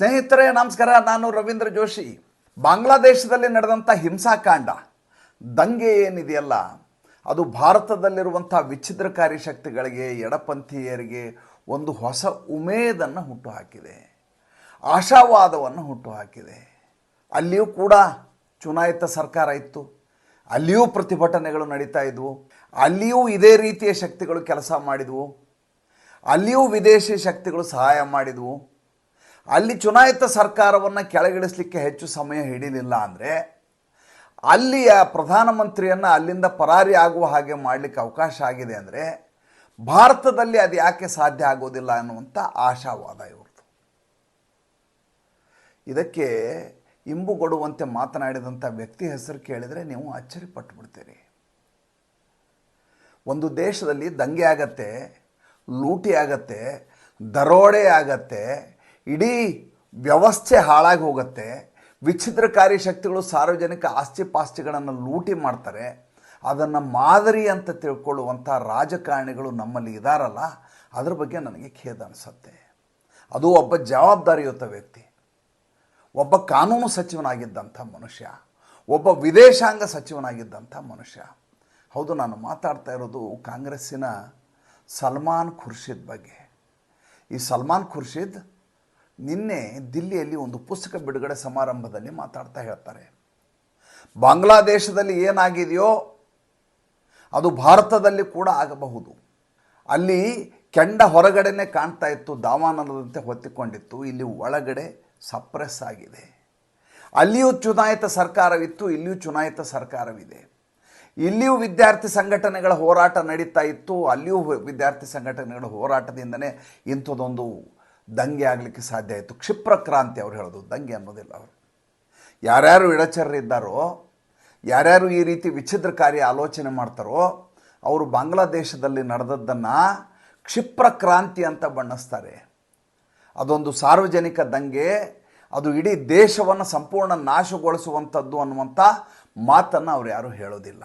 ಸ್ನೇಹಿತರೆ, ನಮಸ್ಕಾರ. ನಾನು ರವೀಂದ್ರ ಜೋಶಿ. ಬಾಂಗ್ಲಾದೇಶದಲ್ಲಿ ನಡೆದಂಥ ಹಿಂಸಾಕಾಂಡ ದಂಗೆ ಏನಿದೆಯಲ್ಲ, ಅದು ಭಾರತದಲ್ಲಿರುವಂಥ ವಿಚ್ಛಿದ್ರಕಾರಿ ಶಕ್ತಿಗಳಿಗೆ, ಎಡಪಂಥೀಯರಿಗೆ ಒಂದು ಹೊಸ ಉಮೇದನ್ನು ಹುಟ್ಟುಹಾಕಿದೆ. ಆಶಾವಾದವನ್ನು ಹುಟ್ಟುಹಾಕಿದೆ. ಅಲ್ಲಿಯೂ ಕೂಡ ಚುನಾಯಿತ ಸರ್ಕಾರ ಇತ್ತು. ಅಲ್ಲಿಯೂ ಪ್ರತಿಭಟನೆಗಳು ನಡೀತಾ ಇದ್ವು. ಅಲ್ಲಿಯೂ ಇದೇ ರೀತಿಯ ಶಕ್ತಿಗಳು ಕೆಲಸ ಮಾಡಿದವು. ಅಲ್ಲಿಯೂ ವಿದೇಶಿ ಶಕ್ತಿಗಳು ಸಹಾಯ ಮಾಡಿದ್ವು. ಅಲ್ಲಿ ಚುನಾಯಿತ ಸರ್ಕಾರವನ್ನು ಕೆಳಗಿಳಿಸಲಿಕ್ಕೆ ಹೆಚ್ಚು ಸಮಯ ಹಿಡಿಲಿಲ್ಲ ಅಂದರೆ ಅಲ್ಲಿಯ ಪ್ರಧಾನಮಂತ್ರಿಯನ್ನು ಅಲ್ಲಿಂದ ಪರಾರಿ ಆಗುವ ಹಾಗೆ ಮಾಡಲಿಕ್ಕೆ ಅವಕಾಶ ಆಗಿದೆ ಅಂದರೆ ಭಾರತದಲ್ಲಿ ಅದು ಯಾಕೆ ಸಾಧ್ಯ ಆಗೋದಿಲ್ಲ ಅನ್ನುವಂಥ ಆಶಾವಾದ ಇವ್ರದ್ದು. ಇದಕ್ಕೆ ಇಂಬುಗೊಡುವಂತೆ ಮಾತನಾಡಿದಂಥ ವ್ಯಕ್ತಿ ಹೆಸರು ಕೇಳಿದರೆ ನೀವು ಅಚ್ಚರಿ ಪಟ್ಟುಬಿಡ್ತೀರಿ ಒಂದು ದೇಶದಲ್ಲಿ ದಂಗೆ ಆಗತ್ತೆ, ಲೂಟಿ ಆಗತ್ತೆ, ದರೋಡೆ ಆಗತ್ತೆ ಇಡೀ ವ್ಯವಸ್ಥೆ ಹಾಳಾಗಿ ಹೋಗುತ್ತೆ. ವಿಚ್ಛಿದ್ರಕಾರಿ ಶಕ್ತಿಗಳು ಸಾರ್ವಜನಿಕ ಆಸ್ತಿ ಪಾಸ್ತಿಗಳನ್ನು ಲೂಟಿ ಮಾಡ್ತಾರೆ. ಅದನ್ನು ಮಾದರಿ ಅಂತ ತಿಳ್ಕೊಳ್ಳುವಂಥ ರಾಜಕಾರಣಿಗಳು ನಮ್ಮಲ್ಲಿ ಇದಾರಲ್ಲ, ಅದ್ರ ಬಗ್ಗೆ ನನಗೆ ಖೇದ ಅನಿಸುತ್ತೆ. ಅದು ಒಬ್ಬ ಜವಾಬ್ದಾರಿಯುತ ವ್ಯಕ್ತಿ, ಒಬ್ಬ ಕಾನೂನು ಸಚಿವನಾಗಿದ್ದಂಥ ಮನುಷ್ಯ, ಒಬ್ಬ ವಿದೇಶಾಂಗ ಸಚಿವನಾಗಿದ್ದಂಥ ಮನುಷ್ಯ. ಹೌದು, ನಾನು ಮಾತಾಡ್ತಾ ಇರೋದು ಕಾಂಗ್ರೆಸ್ಸಿನ ಸಲ್ಮಾನ್ ಖುರ್ಷಿದ್ ಬಗ್ಗೆ. ಈ ಸಲ್ಮಾನ್ ಖುರ್ಷಿದ್ ನಿನ್ನೆ ದಿಲ್ಲಿಯಲ್ಲಿ ಒಂದು ಪುಸ್ತಕ ಬಿಡುಗಡೆ ಸಮಾರಂಭದಲ್ಲಿ ಮಾತಾಡ್ತಾ ಹೇಳ್ತಾರೆ. ಬಾಂಗ್ಲಾದೇಶದಲ್ಲಿ ಏನಾಗಿದೆಯೋ ಅದು ಭಾರತದಲ್ಲಿ ಕೂಡ ಆಗಬಹುದು. ಅಲ್ಲಿ ಕೆಂಡ ಹೊರಗಡೆನೆ ಕಾಣ್ತಾ ಇತ್ತು, ದಾವಾನಲದಂತೆ ಹೊತ್ತಿಕೊಂಡಿತ್ತು, ಇಲ್ಲಿ ಒಳಗಡೆ ಸಪ್ರೆಸ್ ಆಗಿದೆ. ಅಲ್ಲಿಯೂ ಚುನಾಯಿತ ಸರ್ಕಾರವಿತ್ತು, ಇಲ್ಲಿಯೂ ಚುನಾಯಿತ ಸರ್ಕಾರವಿದೆ. ಇಲ್ಲಿಯೂ ವಿದ್ಯಾರ್ಥಿ ಸಂಘಟನೆಗಳ ಹೋರಾಟ ನಡೀತಾ ಇತ್ತು, ಅಲ್ಲಿಯೂ ವಿದ್ಯಾರ್ಥಿ ಸಂಘಟನೆಗಳ ಹೋರಾಟದಿಂದನೇ ಇಂಥದ್ದೊಂದು ದಂಗೆ ಆಗಲಿಕ್ಕೆ ಸಾಧ್ಯ ಆಯಿತು. ಕ್ಷಿಪ್ರ ಕ್ರಾಂತಿ ಅವ್ರು ಹೇಳೋದು. ದಂಗೆ ಅನ್ನೋದಿಲ್ಲ ಅವರು. ಯಾರ್ಯಾರು ಇಡಚರರಿದ್ದಾರೋ, ಯಾರ್ಯಾರು ಈ ರೀತಿ ವಿಚ್ಛಿದ್ರಕಾರಿ ಆಲೋಚನೆ ಮಾಡ್ತಾರೋ, ಅವರು ಬಾಂಗ್ಲಾದೇಶದಲ್ಲಿ ನಡೆದದ್ದನ್ನು ಕ್ಷಿಪ್ರ ಕ್ರಾಂತಿ ಅಂತ ಬಣ್ಣಿಸ್ತಾರೆ. ಅದೊಂದು ಸಾರ್ವಜನಿಕ ದಂಗೆ, ಅದು ಇಡೀ ದೇಶವನ್ನು ಸಂಪೂರ್ಣ ನಾಶಗೊಳಿಸುವಂಥದ್ದು ಅನ್ನುವಂಥ ಮಾತನ್ನು ಅವ್ರು ಯಾರೂ ಹೇಳೋದಿಲ್ಲ.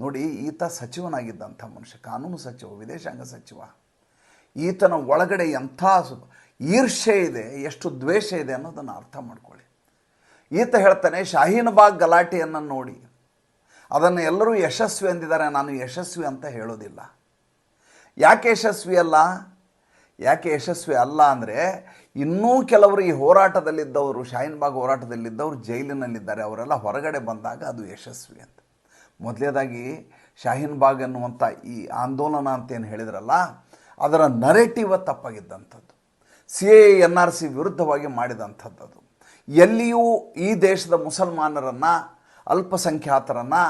ನೋಡಿ, ಈತ ಸಚಿವನಾಗಿದ್ದಂಥ ಮನುಷ್ಯ, ಕಾನೂನು ಸಚಿವ, ವಿದೇಶಾಂಗ ಸಚಿವ. ಈತನ ಒಳಗಡೆ ಎಂಥ ಈರ್ಷೆ ಇದೆ, ಎಷ್ಟು ದ್ವೇಷ ಇದೆ ಅನ್ನೋದನ್ನು ಅರ್ಥ ಮಾಡ್ಕೊಳ್ಳಿ. ಈತ ಹೇಳ್ತಾನೆ, ಶಾಹೀನ್ ಬಾಗ್ ಗಲಾಟೆಯನ್ನು ನೋಡಿ. ಅದನ್ನು ಎಲ್ಲರೂ ಯಶಸ್ವಿ ಅಂದಿದ್ದಾರೆ ನಾನು ಯಶಸ್ವಿ ಅಂತ ಹೇಳೋದಿಲ್ಲ. ಯಾಕೆ ಯಶಸ್ವಿ ಅಲ್ಲ? ಯಾಕೆ ಯಶಸ್ವಿ ಅಲ್ಲ ಅಂದರೆ, ಇನ್ನೂ ಕೆಲವರು ಈ ಹೋರಾಟದಲ್ಲಿದ್ದವರು, ಶಾಹೀನ್ ಬಾಗ್ ಹೋರಾಟದಲ್ಲಿದ್ದವರು ಜೈಲಿನಲ್ಲಿದ್ದಾರೆ, ಅವರೆಲ್ಲ ಹೊರಗಡೆ ಬಂದಾಗ ಅದು ಯಶಸ್ವಿ ಅಂತ. ಮೊದಲೇದಾಗಿ, ಶಾಹೀನ್ ಬಾಗ್ ಅನ್ನುವಂಥ ಈ ಆಂದೋಲನ ಅಂತೇನು ಹೇಳಿದ್ರಲ್ಲ ಅದರ narrative ತಪ್ಪಾಗಿದ್ದಂಥದ್ದು. C A N R C ವಿರುದ್ಧವಾಗಿ ಮಾಡಿದಂಥದ್ದು ಎಲ್ಲಿಯೂ ಈ ದೇಶದ ಮುಸಲ್ಮಾನರನ್ನು, ಅಲ್ಪಸಂಖ್ಯಾತರನ್ನು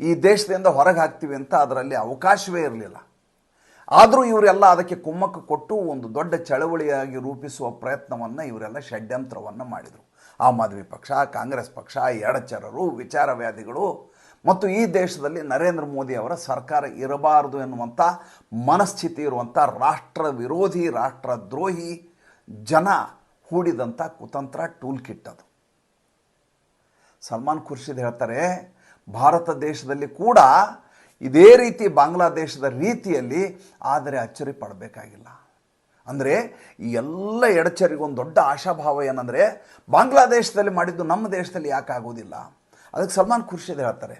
ಈ ದೇಶದಿಂದ ಹೊರಗೆ ಹಾಕ್ತೀವಿ ಅಂತ ಅದರಲ್ಲಿ ಅವಕಾಶವೇ ಇರಲಿಲ್ಲ. ಆದರೂ ಇವರೆಲ್ಲ ಅದಕ್ಕೆ ಕುಮ್ಮಕ್ಕು ಕೊಟ್ಟು ಒಂದು ದೊಡ್ಡ ಚಳವಳಿಯಾಗಿ ರೂಪಿಸುವ ಪ್ರಯತ್ನವನ್ನು ಇವರೆಲ್ಲ ಷಡ್ಯಂತ್ರವನ್ನು ಮಾಡಿದರು. ಆಮ್ ಆದ್ಮಿ ಪಕ್ಷ, ಕಾಂಗ್ರೆಸ್ ಪಕ್ಷ, ಎಡಚರರು, ವಿಚಾರವ್ಯಾಧಿಗಳು ಮತ್ತು ಈ ದೇಶದಲ್ಲಿ ನರೇಂದ್ರ ಮೋದಿ ಅವರ ಸರ್ಕಾರ ಇರಬಾರದು ಎನ್ನುವಂಥ ಮನಸ್ಥಿತಿ ಇರುವಂಥ ರಾಷ್ಟ್ರ ವಿರೋಧಿ, ರಾಷ್ಟ್ರ ದ್ರೋಹಿ ಜನ ಹೂಡಿದಂಥ ಕುತಂತ್ರ ಟೂಲ್ ಕಿಟ್ ಅದು. ಸಲ್ಮಾನ್ ಖುರ್ಷಿದ್ ಹೇಳ್ತಾರೆ, ಭಾರತ ದೇಶದಲ್ಲಿ ಕೂಡ ಇದೇ ರೀತಿ ಬಾಂಗ್ಲಾದೇಶದ ರೀತಿಯಲ್ಲಿ ಆದರೆ ಅಚ್ಚರಿ ಪಡಬೇಕಾಗಿಲ್ಲ. ಅಂದರೆ ಈ ಎಲ್ಲ ಎಡಚರಿಗೊಂದು ದೊಡ್ಡ ಆಶಾಭಾವ ಏನಂದರೆ ಬಾಂಗ್ಲಾದೇಶದಲ್ಲಿ ಮಾಡಿದ್ದು ನಮ್ಮ ದೇಶದಲ್ಲಿ ಯಾಕೆ ಆಗೋದಿಲ್ಲ ಅದಕ್ಕೆ ಸಲ್ಮಾನ್ ಖುರ್ಷಿದ್ ಹೇಳ್ತಾರೆ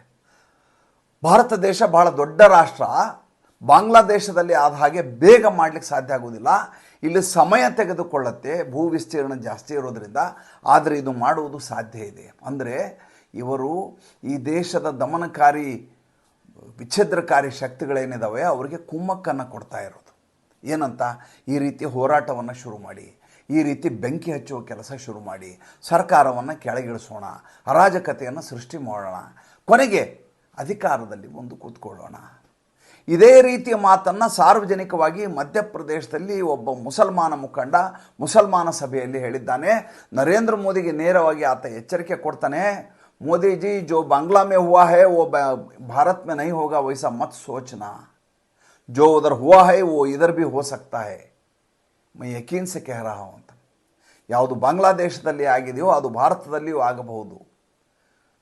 ಭಾರತ ದೇಶ ಬಹಳ ದೊಡ್ಡ ರಾಷ್ಟ್ರ. ಬಾಂಗ್ಲಾದೇಶದಲ್ಲಿ ಆದ ಹಾಗೆ ಬೇಗ ಮಾಡಲಿಕ್ಕೆ ಸಾಧ್ಯ ಆಗೋದಿಲ್ಲ ಇಲ್ಲಿ ಸಮಯ ತೆಗೆದುಕೊಳ್ಳುತ್ತೆ, ಭೂ ವಿಸ್ತೀರ್ಣ ಜಾಸ್ತಿ ಇರೋದರಿಂದ. ಆದರೆ ಇದು ಮಾಡುವುದು ಸಾಧ್ಯ ಇದೆ. ಅಂದರೆ ಇವರು ಈ ದೇಶದ ದಮನಕಾರಿ, ವಿಚ್ಛಿದ್ರಕಾರಿ ಶಕ್ತಿಗಳೇನಿದ್ದಾವೆ ಅವರಿಗೆ ಕುಮ್ಮಕ್ಕನ್ನು ಕೊಡ್ತಾ ಇರೋದು. ಏನಂತ? ಈ ರೀತಿ ಹೋರಾಟವನ್ನು ಶುರು ಮಾಡಿ, ಈ ರೀತಿ ಬೆಂಕಿ ಹಚ್ಚುವ ಕೆಲಸ ಶುರು ಮಾಡಿ, ಸರ್ಕಾರವನ್ನು ಕೆಳಗಿಳಿಸೋಣ, ಅರಾಜಕತೆಯನ್ನು ಸೃಷ್ಟಿ ಮಾಡೋಣ. ಕೊನೆಗೆ ಅಧಿಕಾರದಲ್ಲಿ ಒಂದು ಕೂತ್ಕೊಳ್ಳೋಣ. ಇದೇ ರೀತಿಯ ಮಾತನ್ನು ಸಾರ್ವಜನಿಕವಾಗಿ ಮಧ್ಯಪ್ರದೇಶದಲ್ಲಿ ಒಬ್ಬ ಮುಸಲ್ಮಾನ ಮುಖಂಡ ಮುಸಲ್ಮಾನ ಸಭೆಯಲ್ಲಿ ಹೇಳಿದ್ದಾನೆ. ನರೇಂದ್ರ ಮೋದಿಗೆ ನೇರವಾಗಿ ಆತ ಎಚ್ಚರಿಕೆ ಕೊಡ್ತಾನೆ. ಮೋದಿಜಿ, ಜೋ ಬಾಂಗ್ಲಾ ಮೇ ಹುವಾ ಹೇ, ವೋ ಭಾರತ್ ಮೇ ನಹಿ ಹೋಗ ವೈಸಾ ಮತ್ ಸೋಚನಾ. ಜೋ ಉದರ್ ಹುವಾ ಹೈ ಓ ಇದರ್ ಬಿ ಹೋ ಸಕ್ತಾ ಹೈ. ಮೈ ಯಕೀನ್ಸೆ ಕೆಹರಾ ಅಂತ. ಯಾವುದು ಬಾಂಗ್ಲಾದೇಶದಲ್ಲಿ ಆಗಿದೆಯೋ ಅದು ಭಾರತದಲ್ಲಿಯೂ ಆಗಬಹುದು.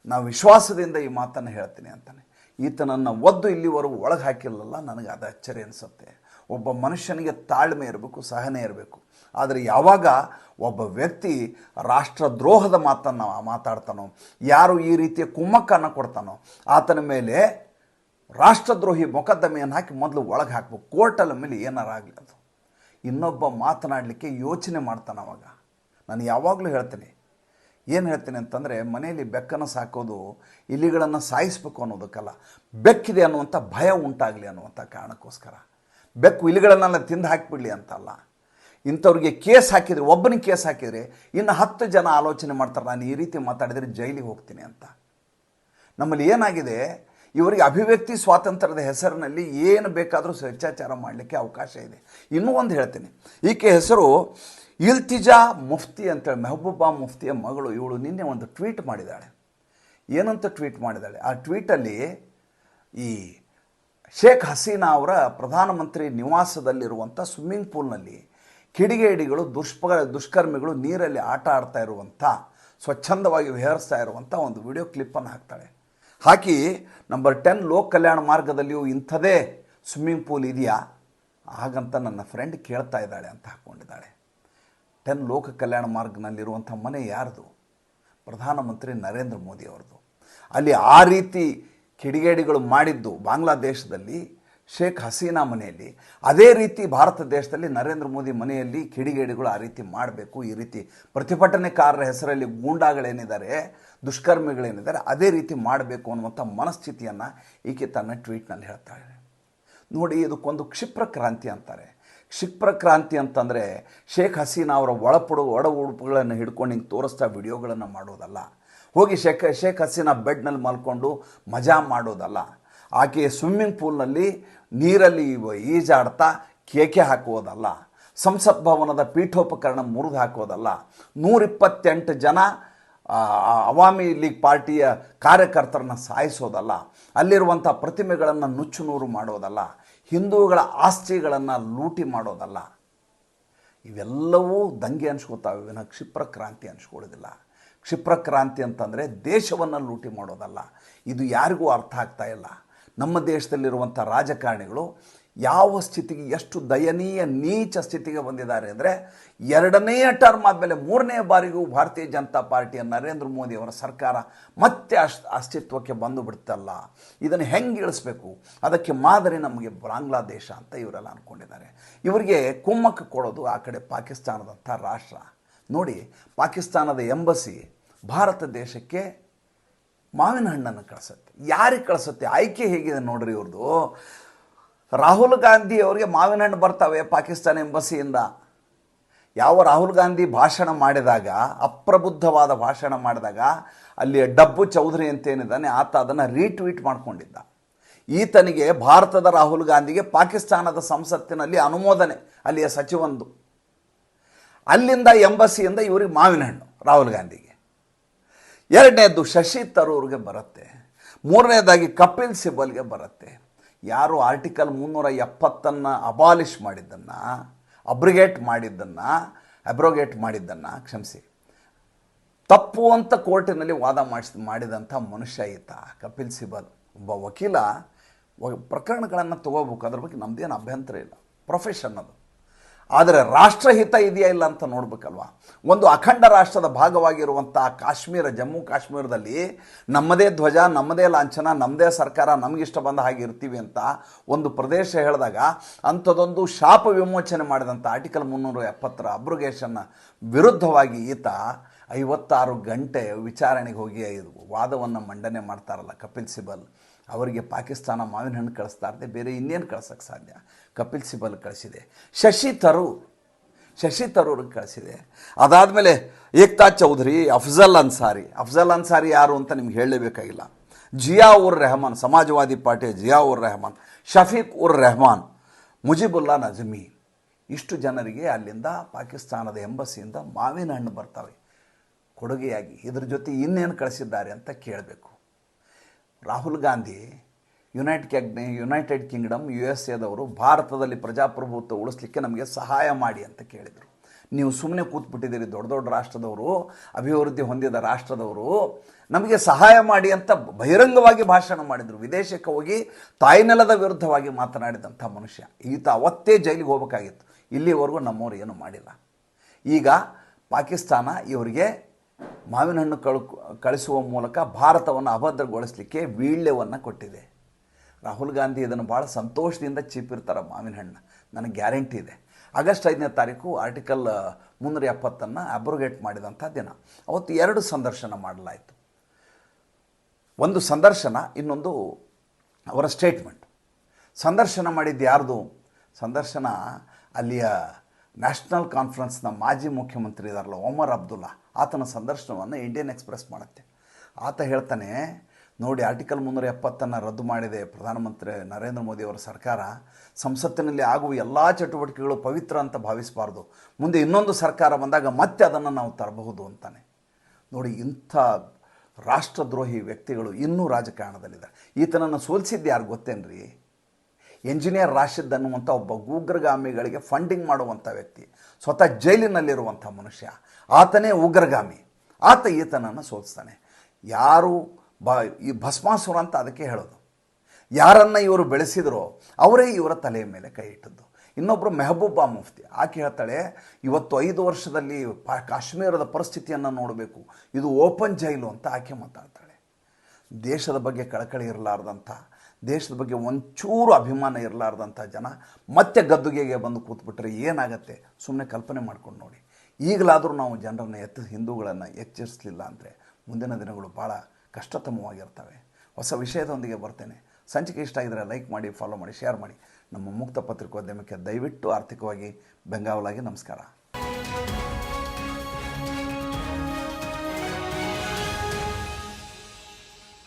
ನಾವು ವಿಶ್ವಾಸದಿಂದ ಈ ಮಾತನ್ನು ಹೇಳ್ತೀನಿ ಅಂತಾನೆ. ಈತನನ್ನು ಒದ್ದು ಇಲ್ಲಿವರೆಗೂ ಒಳಗೆ ಹಾಕಿಲ್ಲಲ್ಲ ನನಗೆ ಅದು ಅಚ್ಚರಿ ಅನಿಸುತ್ತೆ. ಒಬ್ಬ ಮನುಷ್ಯನಿಗೆ ತಾಳ್ಮೆ ಇರಬೇಕು, ಸಹನೆ ಇರಬೇಕು. ಆದರೆ ಯಾವಾಗ ಒಬ್ಬ ವ್ಯಕ್ತಿ ರಾಷ್ಟ್ರದ್ರೋಹದ ಮಾತನ್ನು ಮಾತಾಡ್ತಾನೋ, ಯಾರು ಈ ರೀತಿಯ ಕುಮ್ಮಕ್ಕನ್ನು ಕೊಡ್ತಾನೋ, ಆತನ ಮೇಲೆ ರಾಷ್ಟ್ರದ್ರೋಹಿ ಮೊಕದ್ದಮೆಯನ್ನು ಹಾಕಿ ಮೊದಲು ಒಳಗೆ ಹಾಕ್ಬೇಕು. ಕೋರ್ಟಲ್ಲ ಮೇಲೆ ಏನಾರ ಆಗಲಿ ಅದು. ಇನ್ನೊಬ್ಬ ಮಾತನಾಡಲಿಕ್ಕೆ ಯೋಚನೆ ಮಾಡ್ತಾನೆ ಅವಾಗ. ನಾನು ಯಾವಾಗಲೂ ಹೇಳ್ತೀನಿ ಏನು ಹೇಳ್ತೀನಿ ಅಂತಂದರೆ ಮನೆಯಲ್ಲಿ ಬೆಕ್ಕನ್ನು ಸಾಕೋದು, ಇಲಿಗಳನ್ನು ಸಾಯಿಸಬೇಕು ಅನ್ನೋದಕ್ಕಲ್ಲ. ಬೆಕ್ಕಿದೆ ಅನ್ನುವಂಥ ಭಯ ಉಂಟಾಗಲಿ ಅನ್ನುವಂಥ ಕಾರಣಕ್ಕೋಸ್ಕರ. ಬೆಕ್ಕು ಇಲಿಗಳನ್ನೆಲ್ಲ ತಿಂದು ಹಾಕಿಬಿಡಲಿ ಅಂತಲ್ಲ. ಇಂಥವ್ರಿಗೆ ಕೇಸ್ ಹಾಕಿದರೆ, ಒಬ್ಬನಿಗೆ ಕೇಸ್ ಹಾಕಿದರೆ ಇನ್ನು ಹತ್ತು ಜನ ಆಲೋಚನೆ ಮಾಡ್ತಾರೆ, ನಾನು ಈ ರೀತಿ ಮಾತಾಡಿದರೆ ಜೈಲಿಗೆ ಹೋಗ್ತೀನಿ ಅಂತ. ನಮ್ಮಲ್ಲಿ ಏನಾಗಿದೆ, ಇವರಿಗೆ ಅಭಿವ್ಯಕ್ತಿ ಸ್ವಾತಂತ್ರ್ಯದ ಹೆಸರಿನಲ್ಲಿ ಏನು ಬೇಕಾದರೂ ಸ್ವೇಚ್ಛಾಚಾರ ಮಾಡಲಿಕ್ಕೆ ಅವಕಾಶ ಇದೆ. ಇನ್ನೂ ಒಂದು ಹೇಳ್ತೀನಿ. ಈಕೆ ಹೆಸರು ಇಲ್ತಿಜಾ ಮುಫ್ತಿ ಅಂತೇಳಿ ಮೆಹಬೂಬಾ ಮುಫ್ತಿಯ ಮಗಳು ಇವಳು ನಿನ್ನೆ ಒಂದು ಟ್ವೀಟ್ ಮಾಡಿದ್ದಾಳೆ. ಏನಂತ ಟ್ವೀಟ್ ಮಾಡಿದ್ದಾಳೆ? ಆ ಟ್ವೀಟಲ್ಲಿ ಈ ಶೇಖ್ ಹಸೀನಾ ಅವರ ಪ್ರಧಾನಮಂತ್ರಿ ನಿವಾಸದಲ್ಲಿರುವಂಥ ಸ್ವಿಮ್ಮಿಂಗ್ ಪೂಲ್ನಲ್ಲಿ ಕಿಡಿಗೇಡಿಗಳು, ದುಷ್ಪ, ದುಷ್ಕರ್ಮಿಗಳು ನೀರಲ್ಲಿ ಆಟ ಆಡ್ತಾ ಇರುವಂಥ ಸ್ವಚ್ಛಂದವಾಗಿ ವಿಹರಿಸ್ತಾ ಇರುವಂಥ ಒಂದು ವಿಡಿಯೋ ಕ್ಲಿಪ್ಪನ್ನು ಹಾಕ್ತಾಳೆ. ಹಾಕಿ ನಂಬರ್ ಟೆನ್ ಲೋಕ್ ಕಲ್ಯಾಣ ಮಾರ್ಗದಲ್ಲಿಯೂ ಇಂಥದೇ ಸ್ವಿಮ್ಮಿಂಗ್ ಪೂಲ್ ಇದೆಯಾ? ಹಾಗಂತ ನನ್ನ ಫ್ರೆಂಡ್ ಕೇಳ್ತಾ ಇದ್ದಾಳೆ ಅಂತ ಹಾಕ್ಕೊಂಡಿದ್ದಾಳೆ ಟೆನ್ ಲೋಕ ಕಲ್ಯಾಣ ಮಾರ್ಗ್ನಲ್ಲಿರುವಂಥ ಮನೆ ಯಾರ್ದು? ಪ್ರಧಾನಮಂತ್ರಿ ನರೇಂದ್ರ ಮೋದಿ ಅವ್ರದ್ದು. ಅಲ್ಲಿ ಆ ರೀತಿ ಕಿಡಿಗೇಡಿಗಳು ಮಾಡಿದ್ದು ಬಾಂಗ್ಲಾದೇಶದಲ್ಲಿ, ಶೇಖ್ ಹಸೀನಾ ಮನೆಯಲ್ಲಿ. ಅದೇ ರೀತಿ ಭಾರತ ದೇಶದಲ್ಲಿ ನರೇಂದ್ರ ಮೋದಿ ಮನೆಯಲ್ಲಿ ಕಿಡಿಗೇಡಿಗಳು ಆ ರೀತಿ ಮಾಡಬೇಕು, ಈ ರೀತಿ ಪ್ರತಿಭಟನೆಕಾರರ ಹೆಸರಲ್ಲಿ ಗೂಂಡಾಗಳೇನಿದ್ದಾರೆ, ದುಷ್ಕರ್ಮಿಗಳೇನಿದ್ದಾರೆ, ಅದೇ ರೀತಿ ಮಾಡಬೇಕು ಅನ್ನುವಂಥ ಮನಸ್ಥಿತಿಯನ್ನು ಈಕೆ ತನ್ನ ಟ್ವೀಟ್ನಲ್ಲಿ ಹೇಳ್ತಾಳೆ ನೋಡಿ, ಇದಕ್ಕೊಂದು ಕ್ಷಿಪ್ರ ಕ್ರಾಂತಿ ಅಂತಾರೆ. ಕ್ರಾಂತಿ ಅಂತಂದರೆ ಶೇಖ್ ಹಸೀನಾ ಅವರ ಒಳಪಡು ಒಡ ಉಡುಪುಗಳನ್ನು ಹಿಡ್ಕೊಂಡು ಹಿಂಗೆ ತೋರಿಸ್ತಾ ವಿಡಿಯೋಗಳನ್ನು ಮಾಡೋದಲ್ಲ. ಹೋಗಿ ಶೇಖ್ ಶೇಖ್ ಹಸೀನಾ ಬೆಡ್ನಲ್ಲಿ ಮಲ್ಕೊಂಡು ಮಜಾ ಮಾಡೋದಲ್ಲ. ಆಕೆ ಸ್ವಿಮ್ಮಿಂಗ್ ಪೂಲ್ನಲ್ಲಿ ನೀರಲ್ಲಿ ಈಜಾಡ್ತಾ ಕೇಕೆ ಹಾಕುವುದಲ್ಲ. ಸಂಸತ್ ಭವನದ ಪೀಠೋಪಕರಣ ಮುರಿದು ಹಾಕೋದಲ್ಲ ನೂರಿಪ್ಪತ್ತೆಂಟು ಜನ ಅವಾಮಿ ಲೀಗ್ ಪಾರ್ಟಿಯ ಕಾರ್ಯಕರ್ತರನ್ನ ಸಾಯಿಸೋದಲ್ಲ. ಅಲ್ಲಿರುವಂಥ ಪ್ರತಿಮೆಗಳನ್ನು ನುಚ್ಚು ನೂರು ಮಾಡೋದಲ್ಲ. ಹಿಂದೂಗಳ ಆಸ್ತಿಗಳನ್ನು ಲೂಟಿ ಮಾಡೋದಲ್ಲ. ಇವೆಲ್ಲವೂ ದಂಗೆ ಅನ್ಸ್ಕೊತಾವೆ. ವಿನ ಕ್ಷಿಪ್ರ ಕ್ರಾಂತಿ ಅನ್ಸ್ಕೊಳ್ಳೋದಿಲ್ಲ. ಕ್ಷಿಪ್ರ ಕ್ರಾಂತಿ ಅಂತಂದರೆ ದೇಶವನ್ನು ಲೂಟಿ ಮಾಡೋದಲ್ಲ. ಇದು ಯಾರಿಗೂ ಅರ್ಥ ಆಗ್ತಾ ಇಲ್ಲ. ನಮ್ಮ ದೇಶದಲ್ಲಿರುವಂಥ ರಾಜಕಾರಣಿಗಳು ಯಾವ ಸ್ಥಿತಿಗೆ, ಎಷ್ಟು ದಯನೀಯ, ನೀಚ ಸ್ಥಿತಿಗೆ ಬಂದಿದ್ದಾರೆ ಅಂದರೆ ಎರಡನೆಯ ಟರ್ಮ್ ಆದಮೇಲೆ ಮೂರನೇ ಬಾರಿಗೂ ಭಾರತೀಯ ಜನತಾ ಪಾರ್ಟಿಯ ನರೇಂದ್ರ ಮೋದಿ ಅವರ ಸರ್ಕಾರ ಮತ್ತೆ ಅಸ್ ಅಸ್ತಿತ್ವಕ್ಕೆ ಬಂದು ಬಿಡ್ತಲ್ಲ. ಇದನ್ನು ಹೆಂಗೆ ಇಳಿಸ್ಬೇಕು? ಅದಕ್ಕೆ ಮಾದರಿ ನಮಗೆ ಬಾಂಗ್ಲಾದೇಶ ಅಂತ ಇವರೆಲ್ಲ ಅಂದ್ಕೊಂಡಿದ್ದಾರೆ ಇವರಿಗೆ ಕುಮ್ಮಕ್ಕು ಕೊಡೋದು ಆ ಕಡೆ ಪಾಕಿಸ್ತಾನದಂಥ ರಾಷ್ಟ್ರ. ನೋಡಿ, ಪಾಕಿಸ್ತಾನದ ಎಂಬಸಿ ಭಾರತ ದೇಶಕ್ಕೆ ಮಾವಿನ ಹಣ್ಣನ್ನು ಕಳಿಸುತ್ತೆ. ಯಾರಿಗೆ ಕಳಿಸುತ್ತೆ? ಆಯ್ಕೆ ಹೇಗಿದೆ ನೋಡ್ರಿ ಇವ್ರದ್ದು ರಾಹುಲ್ ಗಾಂಧಿ ಅವರಿಗೆ ಮಾವಿನ ಹಣ್ಣು ಬರ್ತವೆ ಪಾಕಿಸ್ತಾನ ಎಂಬಸಿಯಿಂದ. ಯಾವ ರಾಹುಲ್ ಗಾಂಧಿ ಭಾಷಣ ಮಾಡಿದಾಗ, ಅಪ್ರಬುದ್ಧವಾದ ಭಾಷಣ ಮಾಡಿದಾಗ ಅಲ್ಲಿ ಡಬ್ಬು ಚೌಧರಿ ಅಂತೇನಿದ್ದಾನೆ ಆತ ಅದನ್ನು ರೀಟ್ವೀಟ್ ಮಾಡಿಕೊಂಡಿದ್ದ. ಈತನಿಗೆ ಭಾರತದ ರಾಹುಲ್ ಗಾಂಧಿಗೆ ಪಾಕಿಸ್ತಾನದ ಸಂಸತ್ತಿನಲ್ಲಿ ಅನುಮೋದನೆ, ಅಲ್ಲಿಯ ಸಚಿವಂದು. ಅಲ್ಲಿಂದ ಎಂಬಸಿಯಿಂದ ಇವರಿಗೆ ಮಾವಿನ ಹಣ್ಣು, ರಾಹುಲ್ ಗಾಂಧಿಗೆ. ಎರಡನೇದು ಶಶಿ ತರೂರ್ಗೆ ಬರುತ್ತೆ. ಮೂರನೇದಾಗಿ ಕಪಿಲ್ ಸಿಬಲ್ಗೆ ಬರುತ್ತೆ. ಯಾರು ಆರ್ಟಿಕಲ್ ಮುನ್ನೂರ ಎಪ್ಪತ್ತನ್ನು ಅಬಾಲಿಷ್ ಮಾಡಿದ್ದನ್ನು, ಅಬ್ರಿಗೇಟ್ ಮಾಡಿದ್ದನ್ನು, ಅಬ್ರೋಗೇಟ್ ಮಾಡಿದ್ದನ್ನು, ಕ್ಷಮಿಸಿ. ತಪ್ಪು ಅಂತ ಕೋರ್ಟಿನಲ್ಲಿ ವಾದ ಮಾಡಿಸ್, ಮಾಡಿದಂಥ ಮನುಷ್ಯ ಈತ, ಕಪಿಲ್ ಸಿಬಲ್. ಒಬ್ಬ ವಕೀಲ ಪ್ರಕರಣಗಳನ್ನು ತಗೋಬೇಕು, ಅದ್ರ ಬಗ್ಗೆ ನಮ್ಮದೇನು ಅಭ್ಯಂತರ ಇಲ್ಲ. ಪ್ರೊಫೆಷನ್ ಅದು. ಆದರೆ ರಾಷ್ಟ್ರಹಿತ ಇದೆಯಾ ಇಲ್ಲ ಅಂತ ನೋಡ್ಬೇಕಲ್ವಾ? ಒಂದು ಅಖಂಡ ರಾಷ್ಟ್ರದ ಭಾಗವಾಗಿರುವಂಥ ಕಾಶ್ಮೀರ, ಜಮ್ಮು ಕಾಶ್ಮೀರದಲ್ಲಿ ನಮ್ಮದೇ ಧ್ವಜ, ನಮ್ಮದೇ ಲಾಂಛನ, ನಮ್ಮದೇ ಸರ್ಕಾರ ನಮಗಿಷ್ಟ ಬಂದ ಹಾಗೆ ಇರ್ತೀವಿ ಅಂತ ಒಂದು ಪ್ರದೇಶ ಹೇಳಿದಾಗ ಅಂಥದ್ದೊಂದು ಶಾಪ ವಿಮೋಚನೆ ಮಾಡಿದಂಥ ಆರ್ಟಿಕಲ್ ಮುನ್ನೂರ ಎಪ್ಪತ್ತರ ಅಬ್ರುಗೇಷನ್ನ ವಿರುದ್ಧವಾಗಿ ಈತ ಐವತ್ತಾರು ಗಂಟೆ ವಿಚಾರಣೆಗೆ ಹೋಗಿ ಇದು ವಾದವನ್ನು ಮಂಡನೆ ಮಾಡ್ತಾರಲ್ಲ ಕಪಿಲ್ ಸಿಬಲ್. ಅವರಿಗೆ ಪಾಕಿಸ್ತಾನ ಮಾವಿನ ಹಣ್ಣು ಕಳಿಸ್ತಾ ಇರದೆ, ಬೇರೆ ಇನ್ನೇನು ಕಳ್ಸೋಕ್ಕೆ ಸಾಧ್ಯ? ಕಪಿಲ್ ಸಿಬಲ್ ಕಳಿಸಿದೆ. ಶಶಿ ತರೂರ್, ಶಶಿ ತರೂರಿಗೆ ಕಳಿಸಿದೆ. ಅದಾದಮೇಲೆ ಏಕ್ತಾ ಚೌಧರಿ, ಅಫ್ಜಲ್ ಅನ್ಸಾರಿ. ಅಫ್ಜಲ್ ಅನ್ಸಾರಿ ಯಾರು ಅಂತ ನಿಮ್ಗೆ ಹೇಳಲೇಬೇಕಾಗಿಲ್ಲ. ಜಿಯಾ ಉರ್ ರೆಹಮಾನ್, ಸಮಾಜವಾದಿ ಪಾರ್ಟಿಯ ಜಿಯಾ ಉರ್ ರೆಹಮಾನ್, ಶಫೀಕ್ ಉರ್ ರೆಹಮಾನ್, ಮುಜಿಬುಲ್ಲಾ ನಜ್ಮಿ. ಇಷ್ಟು ಜನರಿಗೆ ಅಲ್ಲಿಂದ ಪಾಕಿಸ್ತಾನದ ಎಂಬಸಿಯಿಂದ ಮಾವಿನ ಹಣ್ಣು ಬರ್ತವೆ. ಕೊಡುಗೆಯಾಗಿ ಇದ್ರ ಜೊತೆ ಇನ್ನೇನು ಕಳಿಸಿದ್ದಾರೆ ಅಂತ ಕೇಳಬೇಕು. ರಾಹುಲ್ ಗಾಂಧಿ ಯುನೈಟ್ ಕ್ಯಾಗ್ನೆ ಯುನೈಟೆಡ್ ಕಿಂಗ್ಡಮ್ ಯು ಎಸ್ ಎದವರು ಭಾರತದಲ್ಲಿ ಪ್ರಜಾಪ್ರಭುತ್ವ ಉಳಿಸ್ಲಿಕ್ಕೆ ನಮಗೆ ಸಹಾಯ ಮಾಡಿ ಅಂತ ಕೇಳಿದರು. ನೀವು ಸುಮ್ಮನೆ ಕೂತ್ಬಿಟ್ಟಿದ್ದೀರಿ, ದೊಡ್ಡ ದೊಡ್ಡ ರಾಷ್ಟ್ರದವರು, ಅಭಿವೃದ್ಧಿ ಹೊಂದಿದ ರಾಷ್ಟ್ರದವರು, ನಮಗೆ ಸಹಾಯ ಮಾಡಿ ಅಂತ ಬಹಿರಂಗವಾಗಿ ಭಾಷಣ ಮಾಡಿದರು. ವಿದೇಶಕ್ಕೆ ಹೋಗಿ ತಾಯ್ನೆಲದ ವಿರುದ್ಧವಾಗಿ ಮಾತನಾಡಿದಂಥ ಮನುಷ್ಯ. ಈತ ಅವತ್ತೇ ಜೈಲಿಗೆ ಹೋಗಬೇಕಾಗಿತ್ತು. ಇಲ್ಲಿವರೆಗೂ ನಮ್ಮವ್ರು ಏನು ಮಾಡಿಲ್ಲ. ಈಗ ಪಾಕಿಸ್ತಾನ ಇವರಿಗೆ ಮಾವಿನ ಹಣ್ಣು ಕಳು, ಕಳಿಸುವ ಮೂಲಕ ಭಾರತವನ್ನು ಅಭದ್ರಗೊಳಿಸಲಿಕ್ಕೆ ವೀಳ್ಯವನ್ನು ಕೊಟ್ಟಿದೆ. ರಾಹುಲ್ ಗಾಂಧಿ ಇದನ್ನು ಭಾಳ ಸಂತೋಷದಿಂದ ಚೀಪಿರ್ತಾರೆ ಮಾವಿನ ಹಣ್ಣು. ನನಗೆ ಗ್ಯಾರಂಟಿ ಇದೆ. ಆಗಸ್ಟ್ ಐದನೇ ತಾರೀಕು ಆರ್ಟಿಕಲ್ ಮುನ್ನೂರ ಎಪ್ಪತ್ತನ್ನು ಅಬ್ರೋಗೇಟ್ ಮಾಡಿದಂಥ ದಿನ. ಅವತ್ತು ಎರಡು ಸಂದರ್ಶನ ಮಾಡಲಾಯಿತು. ಒಂದು ಸಂದರ್ಶನ, ಇನ್ನೊಂದು ಅವರ ಸ್ಟೇಟ್ಮೆಂಟ್ ಸಂದರ್ಶನ ಮಾಡಿದ್ದು ಯಾರ್ದು? ಸಂದರ್ಶನ ಅಲ್ಲಿಯ ನ್ಯಾಷನಲ್ ಕಾನ್ಫರೆನ್ಸ್ನ ಮಾಜಿ ಮುಖ್ಯಮಂತ್ರಿ ಇದಾರಲ್ಲ, ಒಮರ್ ಅಬ್ದುಲ್ಲಾ. ಆತನ ಸಂದರ್ಶನವನ್ನು ಇಂಡಿಯನ್ ಎಕ್ಸ್ಪ್ರೆಸ್ ಮಾಡುತ್ತೆ. ಆತ ಹೇಳ್ತಾನೆ ನೋಡಿ ಆರ್ಟಿಕಲ್ ಮುನ್ನೂರ ಎಪ್ಪತ್ತನ್ನು ರದ್ದು ಮಾಡಿದೆ ಪ್ರಧಾನಮಂತ್ರಿ ನರೇಂದ್ರ ಮೋದಿ ಅವರ ಸರ್ಕಾರ. ಸಂಸತ್ತಿನಲ್ಲಿ ಆಗುವ ಎಲ್ಲ ಚಟುವಟಿಕೆಗಳು ಪವಿತ್ರ ಅಂತ ಭಾವಿಸಬಾರ್ದು. ಮುಂದೆ ಇನ್ನೊಂದು ಸರ್ಕಾರ ಬಂದಾಗ ಮತ್ತೆ ಅದನ್ನು ನಾವು ತರಬಹುದು ಅಂತಾನೆ. ನೋಡಿ, ಇಂಥ ರಾಷ್ಟ್ರದ್ರೋಹಿ ವ್ಯಕ್ತಿಗಳು ಇನ್ನೂ ರಾಜಕಾರಣದಲ್ಲಿದ್ದಾರೆ. ಈತನನ್ನು ಸೋಲಿಸಿದ್ದು ಯಾರು ಗೊತ್ತೇನ್ರಿ? ಎಂಜಿನಿಯರ್ ರಾಶಿದ್ ಅನ್ನುವಂಥ ಒಬ್ಬ ಉಗ್ರಗಾಮಿಗಳಿಗೆ ಫಂಡಿಂಗ್ ಮಾಡುವಂಥ ವ್ಯಕ್ತಿ. ಸ್ವತಃ ಜೈಲಿನಲ್ಲಿರುವಂಥ ಮನುಷ್ಯ. ಆತನೇ ಉಗ್ರಗಾಮಿ. ಆತ ಈತನನ್ನು ಸೋಲಿಸ್ತಾನೆ. ಯಾರು ಬ, ಈ ಭಸ್ಮಾಸುರ ಅಂತ ಅದಕ್ಕೆ ಹೇಳೋದು. ಯಾರನ್ನು ಇವರು ಬೆಳೆಸಿದರೋ ಅವರೇ ಇವರ ತಲೆಯ ಮೇಲೆ ಕೈ ಇಟ್ಟದ್ದು. ಇನ್ನೊಬ್ಬರು ಮೆಹಬೂಬಾ ಮುಫ್ತಿ. ಆಕೆ ಹೇಳ್ತಾಳೆ, ಇವತ್ತು ಐದು ವರ್ಷದಲ್ಲಿ ಕಾಶ್ಮೀರದ ಪರಿಸ್ಥಿತಿಯನ್ನು ನೋಡಬೇಕು. ಇದು ಓಪನ್ ಜೈಲು ಅಂತ ಆಕೆ ಮಾತಾಡ್ತಾಳೆ. ದೇಶದ ಬಗ್ಗೆ ಕಳಕಳಿ ಇರಲಾರ್ದಂಥ ದೇಶದ ಬಗ್ಗೆ ಒಂಚೂರು ಅಭಿಮಾನ ಇರಲಾರ್ದಂಥ ಜನ ಮತ್ತೆ ಗದ್ದುಗೆಗೆ ಬಂದು ಕೂತ್ಬಿಟ್ರೆ ಏನಾಗತ್ತೆ? ಸುಮ್ಮನೆ ಕಲ್ಪನೆ ಮಾಡ್ಕೊಂಡು ನೋಡಿ. ಈಗಲಾದರೂ ನಾವು ಜನರನ್ನು ಎತ್ತ, ಹಿಂದೂಗಳನ್ನು ಎಚ್ಚರಿಸಲಿಲ್ಲ ಅಂದರೆ ಮುಂದಿನ ದಿನಗಳು ಭಾಳ ಕಷ್ಟತಮವಾಗಿರ್ತವೆ. ಹೊಸ ವಿಷಯದೊಂದಿಗೆ ಬರ್ತೇನೆ. ಸಂಚಿಕೆ ಇಷ್ಟ ಆಗಿದ್ರೆ ಲೈಕ್ ಮಾಡಿ ಫಾಲೋ ಮಾಡಿ ಶೇರ್ ಮಾಡಿ. ನಮ್ಮ ಮುಕ್ತ ಪತ್ರಿಕೋದ್ಯಮಕ್ಕೆ ದಯವಿಟ್ಟು ಆರ್ಥಿಕವಾಗಿ ಬೆಂಗಾವಲಾಗಿ ನಮಸ್ಕಾರ.